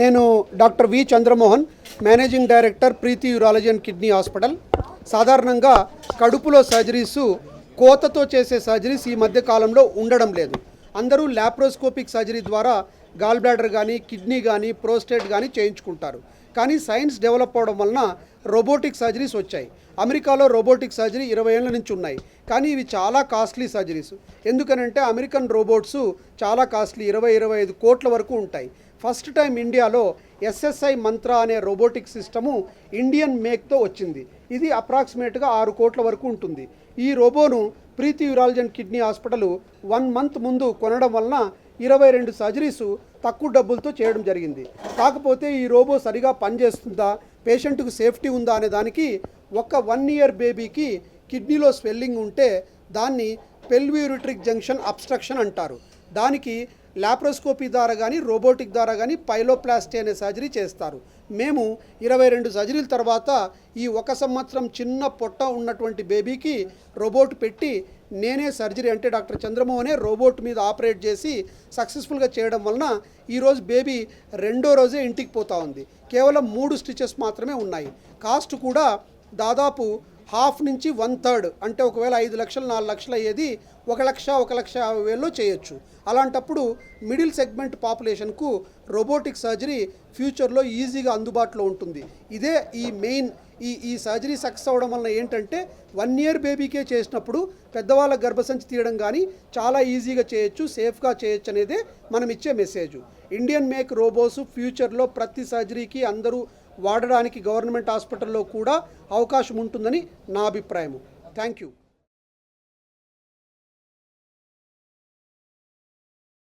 నేను doctor V Chandramohan managing director Preethi urology and kidney hospital. సాధారణంగా కడుపులో surgeries కోతతో చేసే సర్జరీస్ ఈ మధ్య కాలంలో ఉండడం లేదు. అందరూ ల్యాప్రోస్కోపిక్ సర్జరీ ద్వారా గాల్ బ్లాడర్ కానీ కిడ్నీ కానీ ప్రోస్టేట్ కానీ చేయించుకుంటారు. కానీ సైన్స్ డెవలప్ అవడం వలన రోబోటిక్ సర్జరీస్ వచ్చాయి. అమెరికాలో రోబోటిక్ సర్జరీ ఇరవై ఏళ్ళ నుంచి ఉన్నాయి. కానీ ఇవి చాలా కాస్ట్లీ సర్జరీస్ ఎందుకనంటే అమెరికన్ రోబోట్స్ చాలా కాస్ట్లీ ఇరవై ఇరవై ఐదు కోట్ల వరకు ఉంటాయి. ఫస్ట్ టైం ఇండియాలో ఎస్ఎస్ఐ మంత్ర అనే రోబోటిక్ సిస్టము ఇండియన్ మేక్తో వచ్చింది. ఇది అప్రాక్సిమేట్గా ఆరు కోట్ల వరకు ఉంటుంది. ఈ రోబోను Preethi urology and kidney hospital one month ముందు కొనడం వలన ఇరవై రెండు సర్జరీస్ తక్కువ డబ్బులతో చేయడం జరిగింది. కాకపోతే ఈ రోబో సరిగా పనిచేస్తుందా? పేషెంట్కు సేఫ్టీ ఉందా అనే దానికి ఒక వన్ ఇయర్ బేబీకి కిడ్నీలో స్వెల్లింగ్ ఉంటే దాన్ని పెల్వ్యూరిట్రిక్ జంక్షన్ అబ్స్ట్రక్షన్ అంటారు. దానికి లాప్రోస్కోపీ ద్వారా కానీ రోబోటిక్ ద్వారా కానీ పైలోప్లాస్టీ అనే సర్జరీ చేస్తారు. మేము ఇరవై రెండు సర్జరీల తర్వాత ఈ ఒక సంవత్సరం చిన్న పొట్ట ఉన్నటువంటి బేబీకి రోబోట్ పెట్టి నేనే సర్జరీ అంటే డాక్టర్ చంద్రమోహనే రోబోట్ మీద ఆపరేట్ చేసి సక్సెస్ఫుల్గా చేయడం వలన ఈరోజు బేబీ రెండో రోజే ఇంటికి పోతా ఉంది. కేవలం మూడు స్టిచెస్ మాత్రమే ఉన్నాయి. కాస్ట్ కూడా దాదాపు హాఫ్ నుంచి వన్ థర్డ్ అంటే ఒకవేళ ఐదు లక్షలు నాలుగు లక్షలు అయ్యేది ఒక లక్ష ఒక లక్ష యాభై వేల్లో చేయొచ్చు. అలాంటప్పుడు మిడిల్ సెగ్మెంట్ పాపులేషన్కు రోబోటిక్ సర్జరీ ఫ్యూచర్లో ఈజీగా అందుబాటులో ఉంటుంది. ఇదే ఈ మెయిన్ ఈ ఈ సర్జరీ సక్సెస్ అవ్వడం వలన ఏంటంటే వన్ ఇయర్ బేబీకే చేసినప్పుడు పెద్దవాళ్ళ గర్భసంచి తీయడం కానీ చాలా ఈజీగా చేయొచ్చు సేఫ్గా చేయొచ్చు అనేదే మనం ఇచ్చే మెసేజ్. ఇండియన్ మేక్ రోబోస్ ఫ్యూచర్లో ప్రతి సర్జరీకి అందరూ వాడడానికి గవర్నమెంట్ హాస్పిటల్లో కూడా అవకాశం ఉంటుందని నా అభిప్రాయము. Thank you.